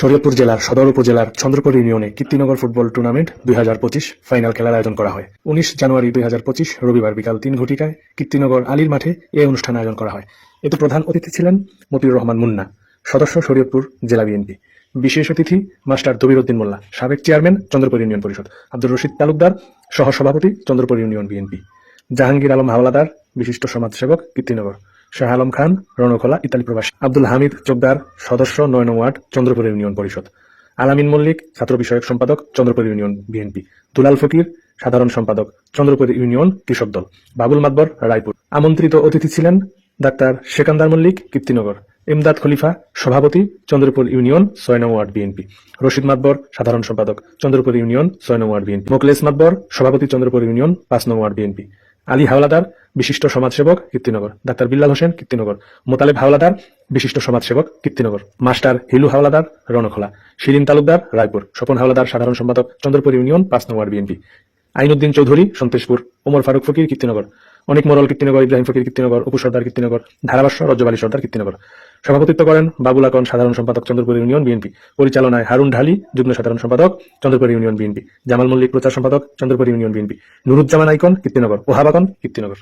শরীয়তপুর জেলার সদর উপজেলার চন্দ্রপুর ইউনিয়নে কীর্তিনগর ফুটবল টুর্নামেন্ট দুই হাজার পঁচিশ ফাইনাল খেলার আয়োজন করা হয়। উনিশ জানুয়ারি দুই হাজার পঁচিশ রবিবার বিকাল তিন ঘটিকায় কীর্তিনগর আলীর মাঠে এই অনুষ্ঠান আয়োজন করা হয়। এতে প্রধান অতিথি ছিলেন মতিউর রহমান মুন্না, সদস্য শরীয়তপুর জেলা বিএনপি। বিশেষ অতিথি মাস্টার দবির উদ্দিন মোল্লা, সাবেক চেয়ারম্যান চন্দ্রপুর ইউনিয়ন পরিষদ, আব্দুর রশিদ তালুকদার সহ সভাপতি চন্দ্রপুর ইউনিয়ন বিএনপি। জাহাঙ্গীর আলম হাওলাদার, বিশিষ্ট সমাজসেবক কীর্তিনগর। শাহ আলম খান রণকলা ইতালি প্রবাসী। আব্দুল হামিদ চোকদার সদস্য নয় নং ওয়ার্ড, চন্দ্রপুর ইউনিয়ন পরিষদ। আলামিন মল্লিক, ছাত্র বিষয়ক সম্পাদক, চন্দ্রপুর ইউনিয়ন বিএনপি। দুলাল ফকির, সাধারণ সম্পাদক, চন্দ্রপুর ইউনিয়ন কৃষক দল। বাবুল মাতবর, রায়পুর। আমন্ত্রিত অতিথি ছিলেন ডাক্তার সেকান্দার মল্লিক, কীর্তিনগর। ইমদাদ খলিফা, সভাপতি, চন্দ্রপুর ইউনিয়ন ছয় নং ওয়ার্ড বিএনপি। রশিদ মাতবর, সাধারণ সম্পাদক, চন্দ্রপুর ইউনিয়ন ছয় নং ওয়ার্ড বিএনপি। মোকলেশ মাতবর, সভাপতি, চন্দ্রপুর ইউনিয়ন পাঁচ নং ওয়ার্ড বিএনপি। আলী হাওলাদার, বিশিষ্ট সমাজসেবক, কীর্তিনগর। ডাক্তার বিল্লাল হোসেন, কীর্তিনগর। মোতালেব হাওলাদার, বিশিষ্ট সমাজসেবক, কীর্তিনগর। মাস্টার হিলু হাওলাদার, রণখোলা। শিরিন তালুকদার, রায়পুর। স্বপন হাওলাদার, সাধারণ সম্পাদক, চন্দ্রপুর ইউনিয়ন, পাঁচ নম্বর বিএনপি। আইনুদ্দিন চৌধুরী সন্তোষপুর ওমর ফারুক ফকির, কীর্তিনগর। অনেক মরল, কীর্তিনগর, ইব্রাহিম ফকির, কীর্তিনগর, অপু সর্দার, কীর্তিনগর, ধারাভাষ্য, রজ্জবালী সর্দার, কীর্তিনগর। সভাপতিত্ব করেন বাবুল আকন, সাধারণ সম্পাদক, চন্দ্রপুর ইউনিয়ন বিএনপি। পরিচালনায় হারুন ঢালি, যুগ্ম সাধারণ সম্পাদক, চন্দ্রপুর ইউনিয়ন বিএনপি। জামাল মল্লিক, প্রচার সম্পাদক, চন্দ্রপুর ইউনিয়ন বিএনপি। নুরুজ্জামান আইকন, কীর্তিনগর। ওহাবাকন কীর্তিনগর।